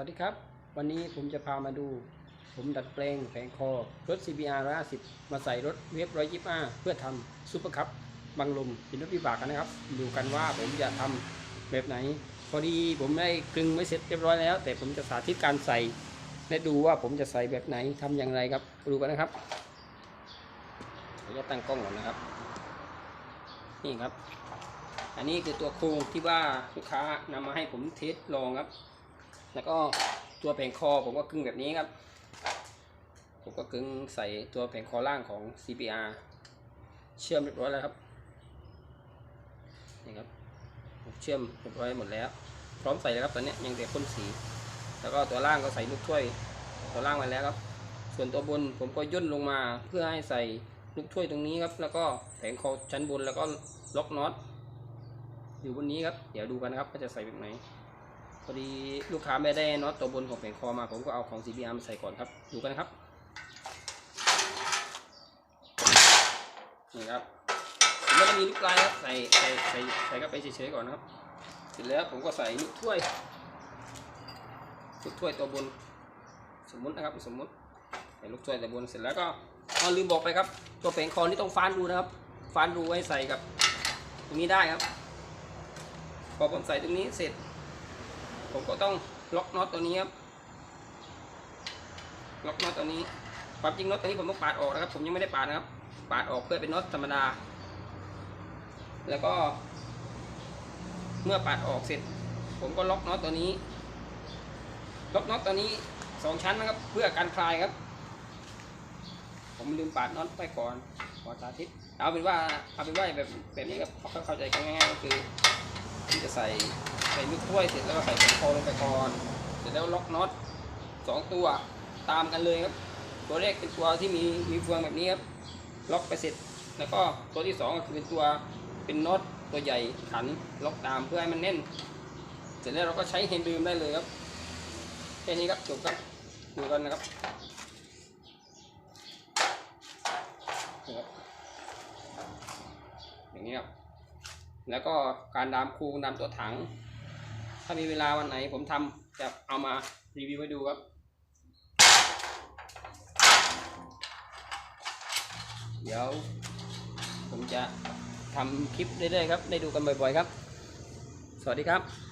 วัสดีครับ วันนี้ผมจะพามาดู ผมดัดแปลงแผงคอรถ CBR 150 มาใส่รถเวฟ125 เพื่อทำซูเปอร์คัพบังลมเป็นรถวิบากกันนะครับ ดูกันว่าผมจะทำแบบไหน พอดีผมได้กลึงไว้เสร็จเรียบร้อยแล้ว แต่ผมจะสาธิตการใส่ และดูว่าผมจะใส่แบบไหนทำอย่างไรครับ ดูกันนะครับผมจะตั้งกล้องก่อนนะครับ นี่ครับ อันนี้คือตัวโครงที่ว่าลูกค้านำมาให้ผมเทสลองครับ แล้วก็ตัวแผงคอผมก็กึ่งแบบนี้ครับ ผมก็กึ่งใส่ตัวแผงคอล่างของ CPR เชื่อมเรียบร้อยแล้วครับนี่ครับผมเชื่อมเรียบร้อยหมดแล้ว พร้อมใส่แล้วครับตอนนี้ยังแต่พ่นสี แล้วก็ตัวล่างก็ใส่ลูกถ้วยตัวล่างมาแล้วครับ ส่วนตัวบนผมก็ย่นลงมาเพื่อให้ใส่ลูกถ้วยตรงนี้ครับ แล้วก็แผงคอชั้นบนแล้วก็ล็อกน็อตอยู่บนนี้ครับ เดี๋ยวดูกันนะครับว่าจะใส่แบบไหน พอดีลูกค้าไม่ได้น็อตตัวบนของแผงคอมา ผมก็เอาของ CBR มาใส่ก่อนครับ ดูกันครับนี่ครับผมไม่ได้มีลูกลายครับใส่ใส่ใส่ใส่เข้าไปเฉยๆก่อนนะครับ เสร็จแล้วผมก็ใส่ลูกถ้วยลูกถ้วยตัวบน สมมุตินะครับสมมุติใส่ลูกถ้วยตัวบนเสร็จแล้วก็อ๋อลืมบอกไปครับ ตัวแผงคอนี่ต้องฟานรูนะครับฟานรูไว้ใส่กับตรงนี้ได้ครับ พอผมใส่ตรงนี้เสร็จ ผมก็ต้องล็อกน็อตตัวนี้ครับล็อกน็อตตัวนี้ความจริงน็อตตัวนี้ผมต้องปาดออกนะครับ ผมยังไม่ได้ปาดนะครับ ปาดออกเพื่อเป็นน็อตธรรมดา แล้วก็ เมื่อปาดออกเสร็จ ผมก็ล็อกน็อตตัวนี้ ล็อกน็อตตัวนี้สองชั้นนะครับ เพื่อการคลายครับ ผมลืมปาดน็อตไปก่อนขอสาธิต เอาเป็นว่าเอาเป็นว่าแบบแบบนี้ครับเข้าใจกันง่ายๆก็คือที่จะใส่ ส่ลูกถ้วยเสร็จแล้วก็ใส่แผงคอลงไปก่อนเสร็จแล้วล็อกน็อตสองตัวตามกันเลยครับ ตัวแรกเป็นตัวที่มีมีเฟืองแบบนี้ครับล็อกไปเสร็จ แล้วก็ตัวที่สองก็คือเป็นตัวเป็นน็อตตัวใหญ่ขันล็อกตามเพื่อให้มันแน่น เสร็จแล้วเราก็ใช้เฮนดืมได้เลยครับแค่นี้ครับจบครับดูกันนะครับนี่ครับอย่างนี้ครับแล้วก็การดามคูดามตัวถัง ถ้ามีเวลาวันไหนผมทำจะเอามารีวิวให้ดูครับ เดี๋ยวผมจะทำคลิปเรื่อยๆครับ ได้ดูกันบ่อยๆครับ สวัสดีครับ